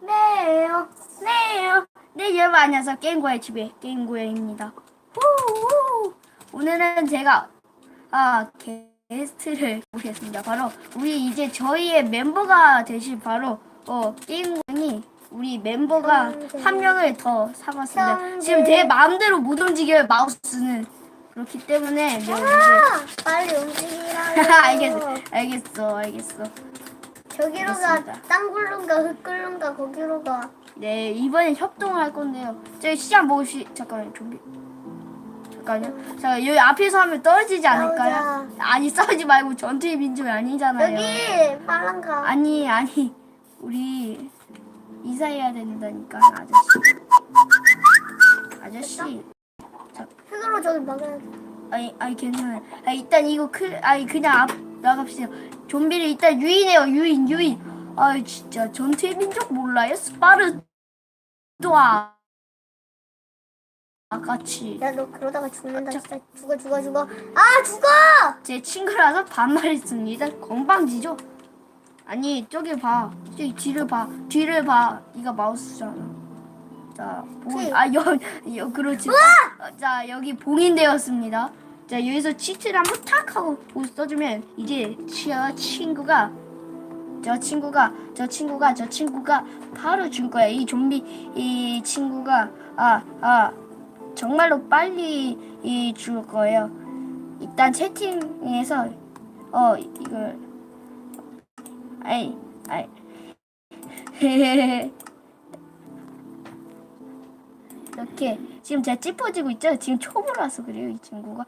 네요, 네요. 네, 여러분 안녕하세요. 게임고의 집에 게임고양입니다. 후 오늘은 제가 아 게스트를 모셨습니다. 바로 우리 이제 저희의 멤버가 되실 바로 어 게임고양이 우리 멤버가 성재. 한 명을 더 삼았습니다. 성재. 지금 제 마음대로 못 움직여요 마우스는 그렇기 때문에 이제 아, 빨리 움직이라고. 알겠어, 알겠어, 알겠어. 저기로 알겠습니다. 가. 땅 굴른가 흙 굴른가 거기로 가. 네, 이번엔 협동을 할 건데요. 저희 시작 먹으시 잠깐만요, 좀비. 잠깐요. 자, 여기 앞에서 하면 떨어지지 않을까요? 싸우자. 아니, 싸우지 말고 전투의 민족이 아니잖아요. 여기 빨랑 가. 아니, 아니. 우리 이사해야 된다니까, 아저씨. 아저씨. 흙으로 저기 막아야 돼. 아니, 아니 괜찮아요. 아, 일단 이거 크, 아니 그냥 앞 나갑시다. 좀비를 일단 유인해요. 유인, 유인. 아, 진짜 전투의 민족 몰라요? 스파르토아 같이 야, 너 그러다가 죽는다. 자. 진짜 죽어, 죽어, 죽어. 아, 죽어! 제 친구라서 반말했습니다. 건방지죠? 아니 저기 봐. 저기 뒤를 봐. 뒤를 봐. 이가 마우스잖아. 자, 봉, 치. 아, 여, 여, 그렇지. 어, 자, 여기 봉인되었습니다. 자, 여기서 치트를 한번 탁 하고 보 써주면 이제 저 친구가 저 친구가 저 친구가 저 친구가 바로 줄 거야. 이 좀비 이 친구가 아아 정말로 빨리 이 줄 거예요. 일단 채팅에서 어 이걸 아이 아이 이렇게 지금 제가 찌퍼지고 있죠? 지금 초보라서 그래요 이 친구가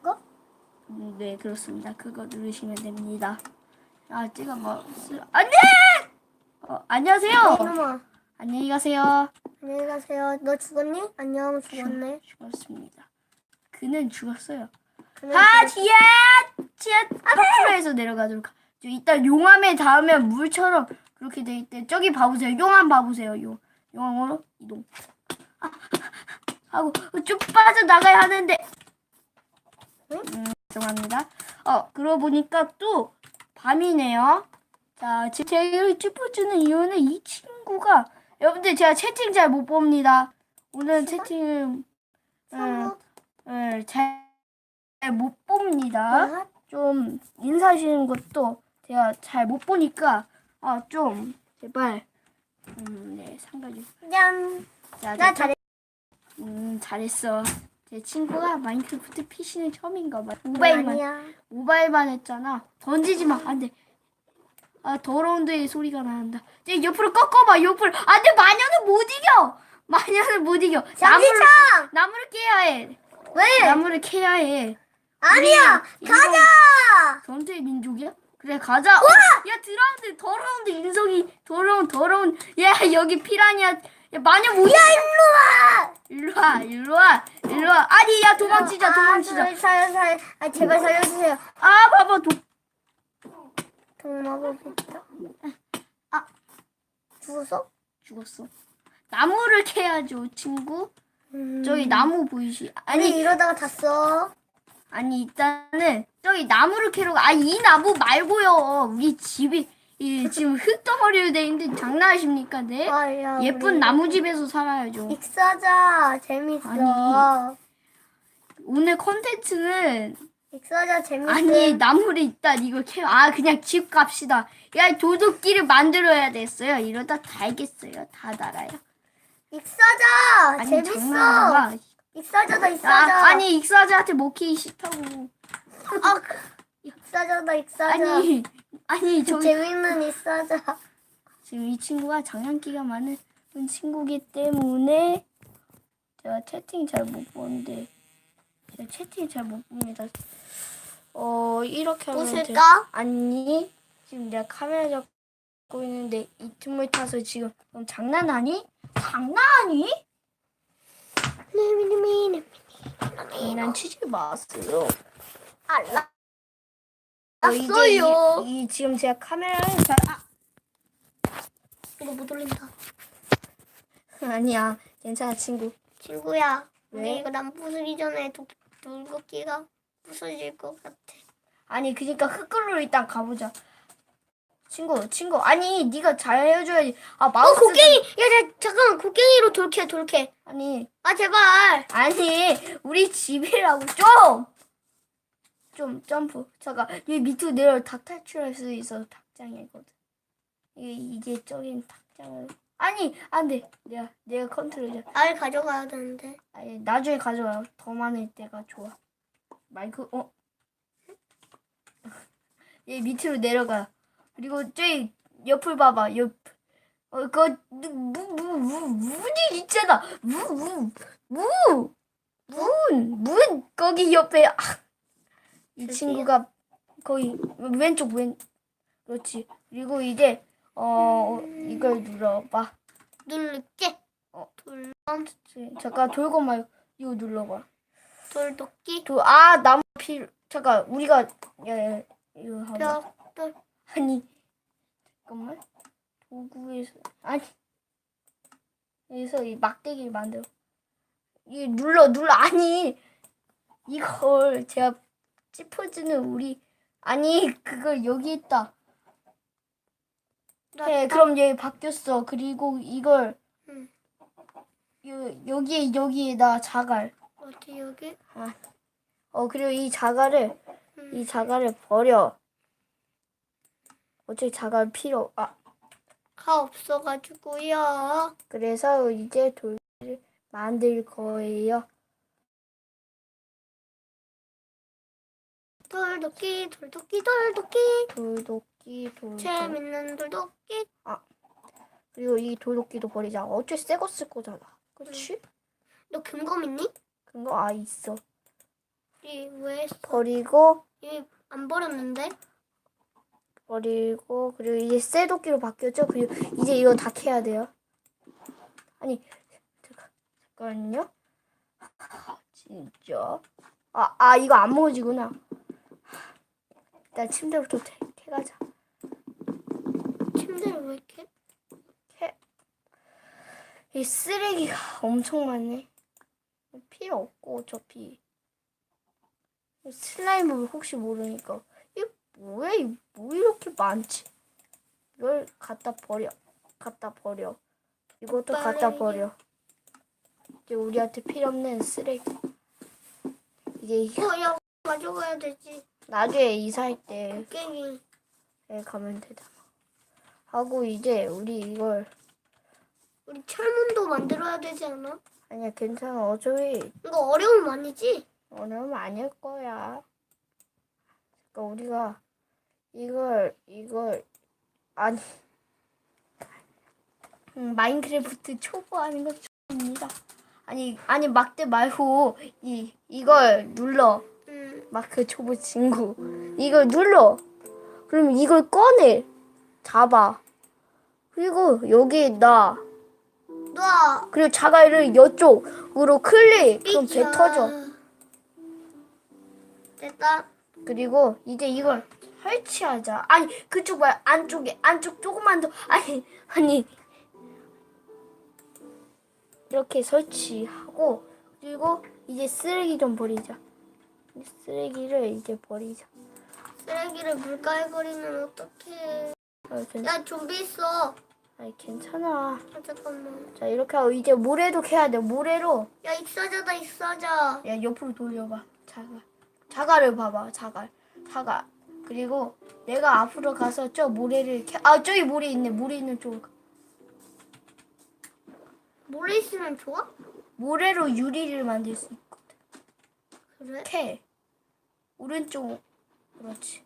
이거? 음, 네 그렇습니다. 그거 누르시면 됩니다. 아 제가 뭐 쓰... 안 돼! 어, 안녕하세요! 이놈아. 안녕히 가세요. 안녕히 가세요. 너 죽었니? 안녕, 죽었네. 죽었습니다. 그는 죽었어요. 아 뒤에 뒤에 앞으로에서 내려가도록 하- 저 일단 용암에 닿으면 물처럼 그렇게 돼 있대. 저기 봐보세요. 용암 봐보세요 용. 용암으로 이동. 아, 하고 쭉 빠져 나가야 하는데. 응? 음, 죄송합니다 어 그러고 보니까 또 밤이네요 자 제- 제가 찌푸주는 이유는 이 친구가 여러분들 제가 채팅 잘 못 봅니다 오늘 채팅을 음, 성우. 음, 잘못 봅니다. 뭐야? 좀 인사하시는 것도 제가 잘 못 보니까 아 좀 제발 음 네 상가주 짠. 자, 나 자, 잘해. 음 잘했어. 제 친구가 마인크래프트 PC는 처음인가 봐. 모바일만 아니야. 모바일만 했잖아. 던지지 마. 안 돼. 아 더러운 데의 소리가 나는다. 이제 옆으로 꺾어봐. 옆으로. 안 돼 마녀는 못 이겨. 마녀는 못 이겨. 나무를 장기창! 나무를 깨야 해. 왜? 나무를 캐야 해. 아니야! 우리 가자! 전투의 민족이야? 그래 가자. 야 드라운드 더러운데 인성이 더러운 더러운. 야 여기 피라냐. 야 마녀 뭐야? 일로 와! 일로 와 일로 와 일로 와. 아니 야 도망치자 도망치자. 아, 살려, 살려. 아, 제발 살려주세요. 아 봐봐 도. 동마법부터. 아. 죽었어? 죽었어. 나무를 캐야죠 친구. 음. 저기 나무 보이시? 아니, 아니 이러다가 다 써. 아니 일단은 저기 나무를 캐러 가. 아 이 나무 말고요. 우리 집이 이 지금 흙덩어리로 돼 있는데 장난하십니까? 네? 아, 야, 예쁜 우리 나무집에서 살아야죠. 익사자. 재밌어. 아니. 오늘 컨텐츠는 익사자 재밌어. 아니 나무를 일단 이거 캐. 아 그냥 집 갑시다. 야 도둑길을 만들어야 됐어요. 이러다 달겠어요. 다 달아요. 익사자! 아니 재밌어. 익사자다, 아, 익사자. 아니 익사자한테 먹히기 싫다고. 아 익사자다, 익사자. 아니 아니 저기 재밌는 익사자. 지금 이 친구가 장난기가 많은 친구기 때문에 제가 채팅 잘 못 보는데 제가 채팅 잘 못 봅니다. 어 이렇게 하면 돼. 웃을까? 아니 지금 내가 카메라 잡고 있는데 이 틈을 타서 지금 넌 장난하니? 장난하니? 미미미미. 장난치지 마세요. 알라. 어, 이제 알았어요. 이, 이 지금 제가 카메라를 잘 아, 이거 못 올린다. 아니야 괜찮아 친구. 친구야, 왜? 우리 이거 난 부수기 전에 도, 돌고기가 부서질 것 같아. 아니 그니까 흙글로 일단 가보자. 친구 친구 아니 네가 잘 해줘야지 아 어 마우스 곡괭이 야 자, 잠깐만 곡괭이로 돌캐 돌캐 아니 아 제발 아니 우리 집이라고 좀 좀 점프. 잠깐 여기 밑으로 내려 닭 탈출할 수 있어 닭장이거든. 이게 이게 저긴 닭장을. 아니 안돼. 내가 내가 컨트롤 알 가져가야 되는데. 아니 나중에 가져와요. 더 많을 때가 좋아. 마이크 어? 얘 밑으로 내려가. 그리고 저기 옆을 봐봐. 옆. 어, 그거 무무 무 문이 있잖아. 무 무 무 문 문. 거기 옆에 아, 이? 친구가 거기 왼쪽 왼 그렇지. 그리고 이제 어 이걸 눌러봐. 누를게. 어. 돌 잠깐 돌고 말고 이거 눌러봐. 돌도끼. 도, 아 나무 필 잠깐 우리가 야, 야 이거 하봐 벽돌. 아니 잠깐만. 도구에서 아니. 여기서 이 막대기를 만들어. 이 눌러 눌러. 아니! 이걸 제가 짚어주는 우리. 아니 그걸 여기 있다. 나네 나- 그럼 얘 바뀌었어. 그리고 이걸 응. 요, 여기에 여기에다 자갈. 어디 여기? 어 그리고 이 자갈을 응. 이 자갈을 버려. 어차피 자갈 필요 아. 가 없어가지고요. 그래서 이제 돌을 만들 거예요. 돌도끼 돌도끼 돌도끼 돌도끼 돌도 재밌는 돌도끼 그리고 이 돌도끼도 버리자. 어차피 새거 쓸 거잖아. 그렇지? 너 금검 있니? 그거 아 있어. 이왜 버리고 안 버렸는데? 버리고 그리고 이제 새 도끼로 바뀌었죠. 그리고 이제 이거 다 캐야 돼요. 아니 잠깐 잠깐요. 아, 진짜 아 아 이거 안 먹어지구나. 일단 침대부터 캐, 캐가자. 침대를 왜 이렇게? 캐. 이 쓰레기가 엄청 많네. 필요 없고 어차피 슬라임을 혹시 모르니까 이게 뭐야? 이뭐 이렇게 많지? 이걸 갖다 버려. 갖다 버려. 이것도 갖다. 버려. 이제 우리한테 필요 없는 쓰레기. 이제 어야 가져가야 되지 나중에 이사할 때 곡괭이 가면 되잖아. 하고 이제 우리 이걸 우리 철문도 만들어야 되지 않아? 아니야 괜찮아 어차피 이거 어려움 아니지? 어려움 아닐 거야. 그러니까 우리가 이걸 이걸 아니 음, 마인크래프트 초보하는 것 중입니다. 아니 아니 막대 말고 이 이걸 눌러 응 마크 초보 친구 이걸 눌러. 그럼 이걸 꺼내 잡아. 그리고 여기 나놔 그리고 자갈을 이쪽으로 클릭 그럼 배 터져. 됐다 그리고 이제 이걸 설치하자. 아니 그쪽 말 안쪽에 안쪽 조금만 더 아니 아니 이렇게 설치하고 그리고 이제 쓰레기 좀 버리자. 이 쓰레기를 이제 버리자. 쓰레기를 물가에 버리면 어떡해 아, 괜, 야 좀비 있어 아니 괜찮아. 아 잠깐만 자 이렇게 하고 이제 모래도 캐야 돼. 모래로 야 익사자다 익사자 야 옆으로 돌려봐. 자갈 자갈을 봐봐. 자갈 자갈 그리고 내가 앞으로 가서 저 모래를 캐. 아 저기 모래 있네. 모래 있는 쪽. 모래 있으면 좋아? 모래로 유리를 만들 수 있거든. 그래? 캐. 오른쪽. 그렇지.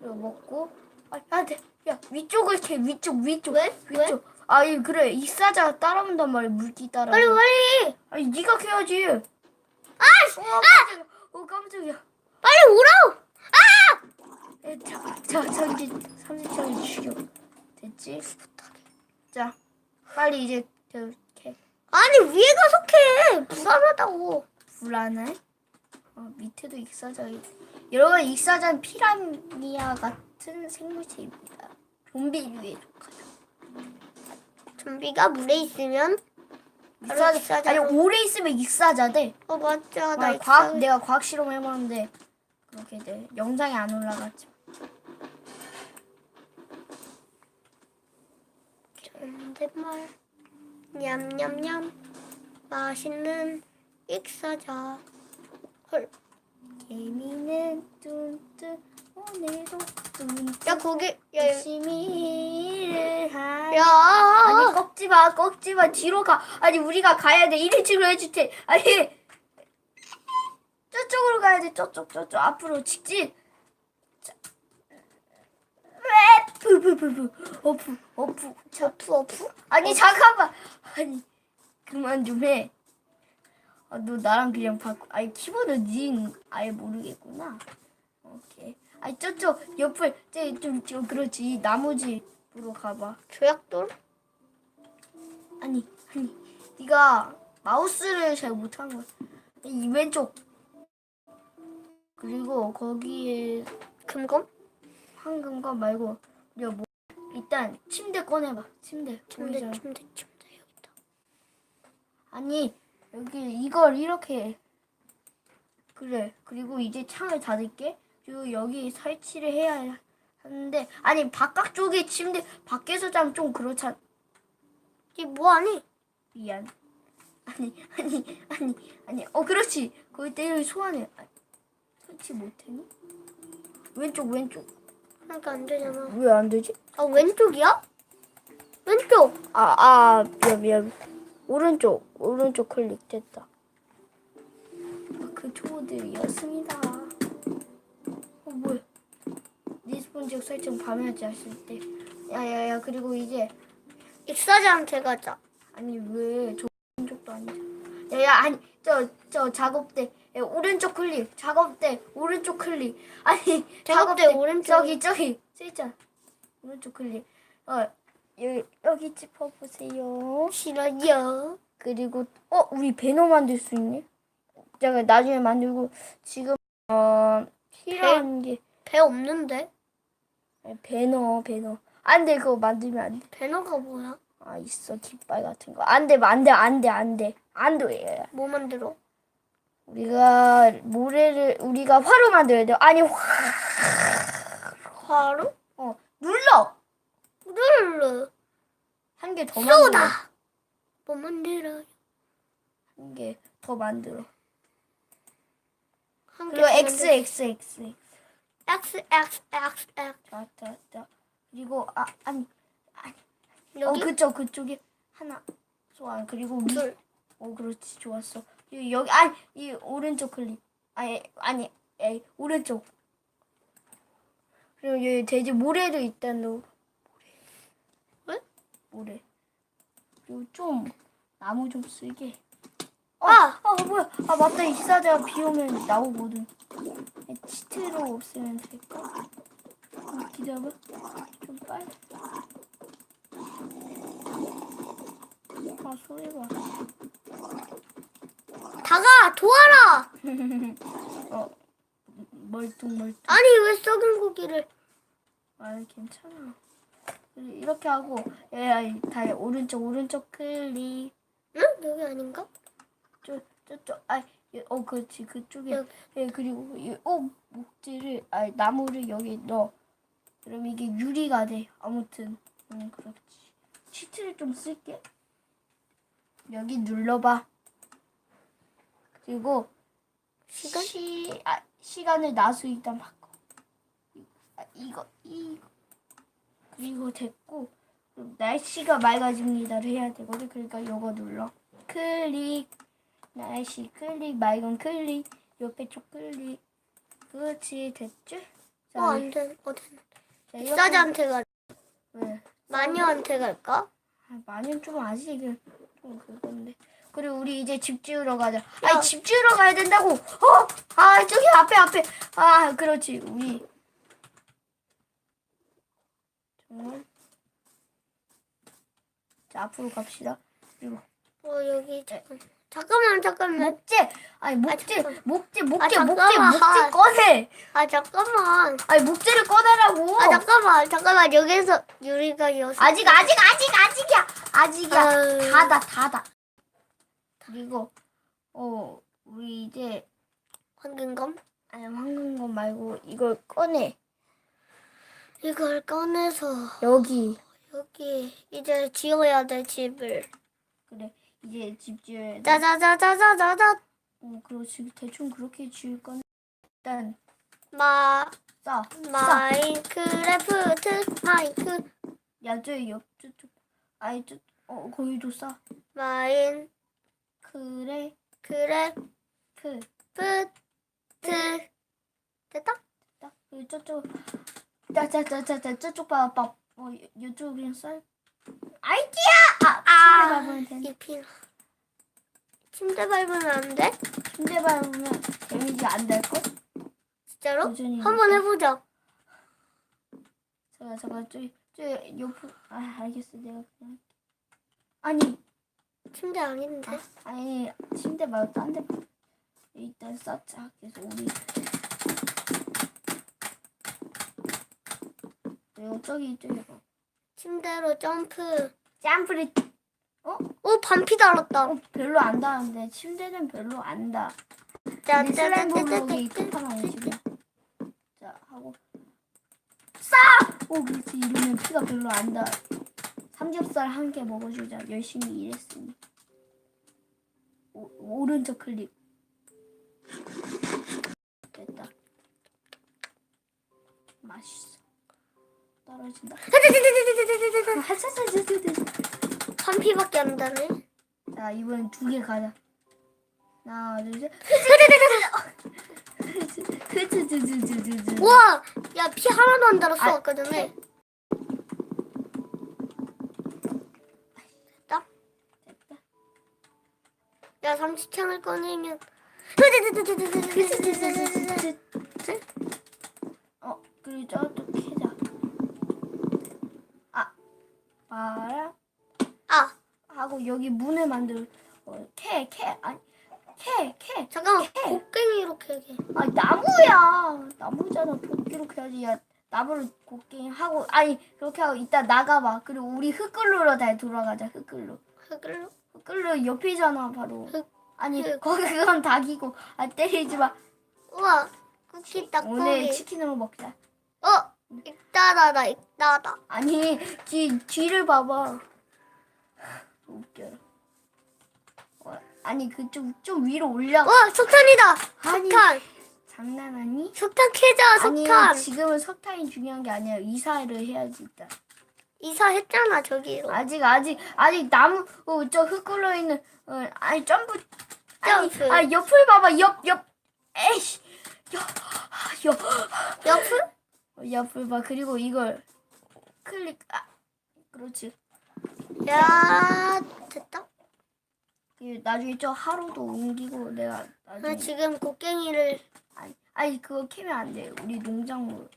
이거 먹고. 아, 아, 돼. 야, 위쪽을 캐. 위쪽, 위쪽. 왜? 왜? 위쪽. 아, 이 그래. 익사자가 따라온단 말이야. 물기 따라. 빨리 빨리 아니, 네가 캐야지. 아! 어, 깜짝이야. 어, 깜짝이야. 빨리 오라고 에, 자, 자, 삼지, 삼지창이 죽여. 됐지? 자, 빨리 이제 저 캐. 아니 위에 가서 캐 불안하다고 불안해? 어, 밑에도 익사자. 여러분, 익사자는 피라니아 같은 생물체입니다. 좀비류에 속하죠. 좀비가 물에 있으면 바로 익사자, 익사자. 아니 오래 있으면 익사자 돼. 어 맞아 나 아, 익사 과학 내가 과학 실험 해봤는데 그렇게 돼. 영상에 안 올라갔지. 존댓말 냠냠냠 맛있는 익사자 헐. 개미는 뚠뚠 오늘도 뚠뚠 야 거기. 야, 야. 열심히 일을 하 야. 아니 꺾지 마 꺾지 마. 뒤로 가. 아니 우리가 가야 돼. 1인칭으로 해줄 테 아니. 저쪽으로 가야 돼. 저쪽 저쪽. 앞으로 직진. 자. 왜? 푸푸푸푸 어푸 어푸 어프 어프. 아니 잠깐만. 아니 그만 좀해 아, 너 나랑 그냥 바꾸 아니 키보드 닌 아예 모르겠구나. 오케이. 아니 저쪽 옆을 저좀 그렇지. 나무집으로 가봐. 조약돌? 아니 아니 네가 마우스를 잘 못한 거야. 이 왼쪽. 그리고 거기에 금검? 황금과 말고 우리가 뭐 일단 침대 꺼내봐. 침대 침대 보이잖아. 침대 침대 여기 있다. 아니 여기 이걸 이렇게 그래. 그리고 이제 창을 닫을게. 그리고 여기 설치를 해야 하는데 아니 바깥쪽에 침대 밖에서 자면 좀 그렇잖아. 이 뭐하니? 미안. 아니 아니 아니 아니. 어 그렇지. 거기 때려 소환해. 아, 설치 못했니? 왼쪽 왼쪽. 그러니까 안 되잖아. 왜 안 되지? 아 왼쪽이야? 왼쪽. 아아 미안 미안 오른쪽 오른쪽 클릭 됐다. 아, 그 초보들이었습니다. 어 뭐야? 지역 설정 밤에하지 않을 때. 야야야 그리고 이제 익사자한테 가자. 아니 왜? 저 오른쪽도 아니잖아. 야야 아니 저 저 작업대 야, 오른쪽 클릭 작업대 오른쪽 클릭. 아니 작업대 오른쪽. 저기 저기 쓰있잖아. 오른쪽 클릭. 어 여기 여기 짚어보세요. 싫어요. 그리고 어 우리 배너 만들 수 있네? 제가 나중에 만들고 지금 어 필요한 게. 배 없는데? 아니, 배너 배너. 안돼 그거 만들면 안 돼. 배너가 뭐야? 아 있어. 깃발 같은 거. 안돼 안돼 안돼 안돼. 안돼. 뭐 만들어? 우리가 모래를 우리가 화로 만들어야 돼 아니 화, 화로? 어 눌러! 한 개 더 만들어. 쏘다 뭐 만들어 한 개 더 만들어. 한 그리고 개 X X X X. X X X 자자 자. 그리고 아 아니 여기? 어 그쪽 그쪽에 하나. 소환 그리고 위. 둘. 어 그렇지. 좋았어. 여기, 여기 아니 이 오른쪽 클릭. 아니 아니 에이 오른쪽. 그리고 여기 돼지 모래도 있단 너. 왜? 모래 고좀 나무 좀 쓸게. 어, 아! 아 뭐야. 아 맞다. 이사자 비 오면 나오거든. 치트로 없으면 될까? 어, 기다려봐. 좀 빨리. 아 소리 봐 다가! 도와라! 어 멀뚱 멀뚱. 아니 왜 썩은 고기를? 아 괜찮아 이렇게 하고 에다 오른쪽 오른쪽 클릭 응? 여기 아닌가? 저 저쪽 아어 그렇지. 그쪽에. 여기. 예 그리고 이, 어 목재를 아 나무를 여기 넣어. 그럼 이게 유리가 돼. 아무튼. 음 그렇지. 치트를 좀 쓸게. 여기 눌러봐. 그리고 시간? 시, 아, 시간을 나수 일단 바꿔. 아, 이거 이거 그리고 됐고 날씨가 맑아집니다를 해야 되거든 그러니까 이거 눌러 클릭 날씨 클릭 맑은 클릭 옆에 쪽 클릭 그렇지 됐지? 자, 어 안돼 어디 자, 이렇게- 익사자한테 가 왜? 마녀한테 갈까 아, 많이 좀 아직은 좀 그건데. 그리고 우리 이제 집 지으러 가자. 야. 아니 집 지으러 가야 된다고. 어? 아 저기 앞에 앞에. 아 그렇지 우리. 정말. 자 앞으로 갑시다. 그리고 어 여기 잠깐 잠깐만 잠깐만 목재. 아니 목재 잠깐. 목재 아, 목재 목재 잠깐만. 목재 꺼내. 아 잠깐만 아니 목재를 꺼내라고. 아 잠깐만 잠깐만 여기서 유리가 여섯 아직 아직 아직 아직이야. 아직이야. 아유. 닫아 닫아. 그리고 어 우리 이제 황금검 아니 황금건 말고 이걸 꺼내 이걸 꺼내서 여기 여기 이제 지어야 돼 집을. 그래 이제 집 지어야 돼. 짜자자자자자자. 어 그렇지 대충 그렇게 지을 건 일단 마 싸. 싸. 마인크래프트 마인크 야저 옆 저쪽 아이 저어 거기도 싸. 마인 그래 크래프트 프. 됐다? 딱 그리고 저쪽 짜짜짜짜짜 저쪽 봐봐 봐. 어 이- 이쪽 그냥 쌀 아이디야 아 아. 침대 밟으면 되네 이 침대 밟으면 안 돼? 침대 밟으면 데미지 안 될 걸 진짜로? 도전이 한번 해보자. 잠깐 잠깐 저저 옆으로 아 알겠어 내가 그냥 아니 침대 아닌데. 아, 아니 침대 말고 딴데 일단 쌓자 그래서 우리 저기 저기 봐 침대로 점프. 점프를 오 반피 달았다. 어, 별로 안 닿는데 침대는 별로 안 닿아 근데 슬라임 블록이 끝판왕이 지금 자 하고. 싸! 오 그렇지. 이러면 피가 별로 안 닿아 삼겹살 한 개 먹어주자. 열심히 일했으니. 오, 오른쪽 클릭. 됐다. 맛있어 떨어진다 반피밖에 안 다네. 자 이번엔 두 개 가자 하나 둘 셋 우와, 야 피 하나도 안 달았어 아, 아까 전에. 됐다. 됐다 야 삼시창을 꺼내면. 어 그리고 저또 봐라 아. 하고 여기 문을 만들 어, 캐캐 아니 캐캐 잠깐만 캐. 곡괭이 이렇게 하게. 아니 나무야. 나무잖아. 도끼로 캐야지. 야 나무를 곡괭이 하고 아니 그렇게 하고 이따 나가봐. 그리고 우리 흙글루로 다시 돌아가자 흙글루. 흙을로? 흙글루 옆이잖아 바로. 흙, 아니 흙. 거기 그건 닭이고. 아 때리지 마. 우와 쿠키 오늘 딱고기. 치킨으로 먹자. 어 익다다다 익다다. 아니 뒤 뒤를 봐봐 웃겨 어, 아니 그좀 좀 위로 올려 와 석탄이다. 아니. 석탄. 장난하니? 석탄 캐자 석탄. 아니 지금은 석탄이 중요한 게 아니야 이사를 해야지 일단 이사했잖아 저기로. 아직 아직 아직 나무 어, 저 흙굴러 있는 어, 아니 점프 아니 점프. 아 옆을 봐봐 옆 옆 에이씨 옆 옆 옆을? 옆을 봐 그리고 이걸 클릭 아 그렇지 야 됐다. 그 나중에 저 하루도 옮기고 내가 나 나중에 지금 곡괭이를 아니, 아니 그거 캐면 안 돼. 우리 농작물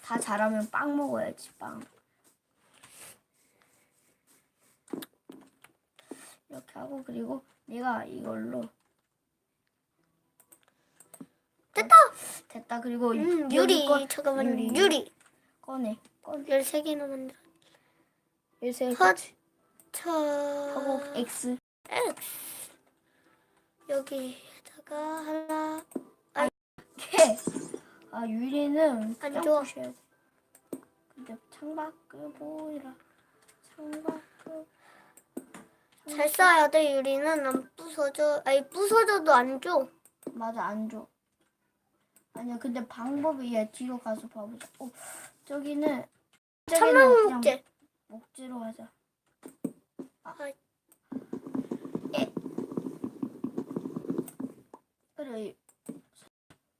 다 자라면 빵 먹어야지 빵. 이렇게 하고 그리고 내가 이걸로 됐다. 됐다. 그리고 음, 여기 유리 거- 잠깐만 유리. 유리, 꺼내 꺼내. 13개나 만들어. 요새 헛. 차. 하고 X. 여기에다가 하나. 캐. 아 유리는 안 그냥 좋아. 부셔야 돼. 근데 창밖을 보이라. 창밖을 잘 써야 돼 유리는 안 부서져. 아니 부서져도 안 줘. 맞아 안 줘. 아니야 근데 방법이 얘 뒤로 가서 봐보자. 어 저기는 저기는 천만 그냥 목재. 목재로 하자. 아. 아. 에. 그래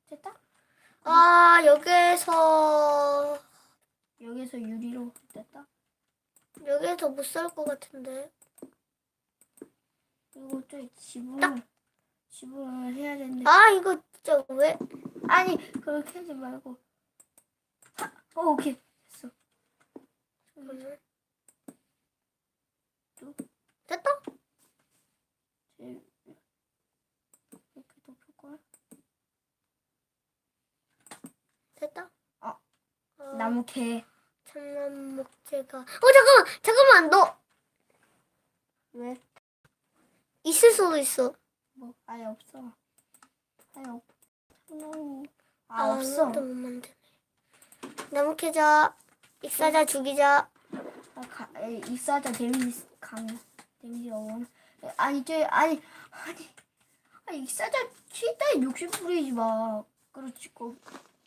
됐다. 아 여기에서 여기서 유리로 됐다. 여기에서 못 살 것 같은데. 그리고 저 지붕을 딱. 지붕을 해야 되는데 아 이거 진짜 왜? 아니 그렇게 하지 말고. 하, 어 오케이 됐어. 됐다. 이렇게 거야. 됐다. 아. 어, 나무 개. 천만 목재가. 어 잠깐만 잠깐만 너 왜? 있을 수도 있어. 뭐 아예 없어. 아예 없. 음, 아 없어. 아무것도 못 만드네. 나무 캐자, 익사자 죽이자. 아, 가, 에, 익사자 데미지 강해. 데미지가 원. 아니 저 아니 아니 아니 익사자 최대 60 뿌리지 마. 그렇지 거기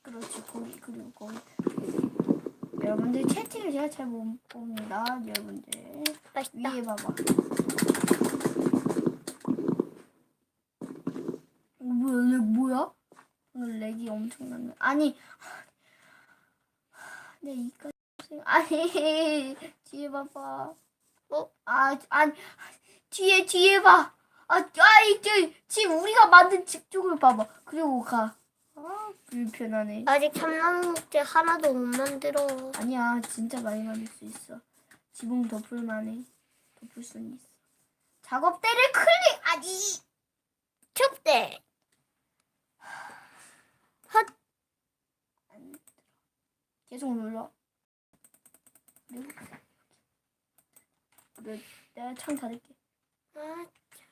그렇지 거기 그리고 거기. 여러분들 채팅을 제가 잘 못 봅니다. 여러분들 맛있다. 위에 봐봐. 어, 뭐야 렉 뭐야? 오늘 렉이 엄청나네. 아니 내 이까지 아니 뒤에 봐봐. 어? 아 아니 뒤에 뒤에 봐. 아 아이 저 지금 우리가 만든 집 쪽을 봐봐. 그리고 가. 아 불편하네. 아직 참나무 목재 하나도 못 만들어. 아니야 진짜 많이 만들 수 있어. 지붕 덮을만해. 덮을 수는 있어. 작업대를 클릭 아니. 춥대. 계속 눌러. 그리고 내가 창 닫을게. 아,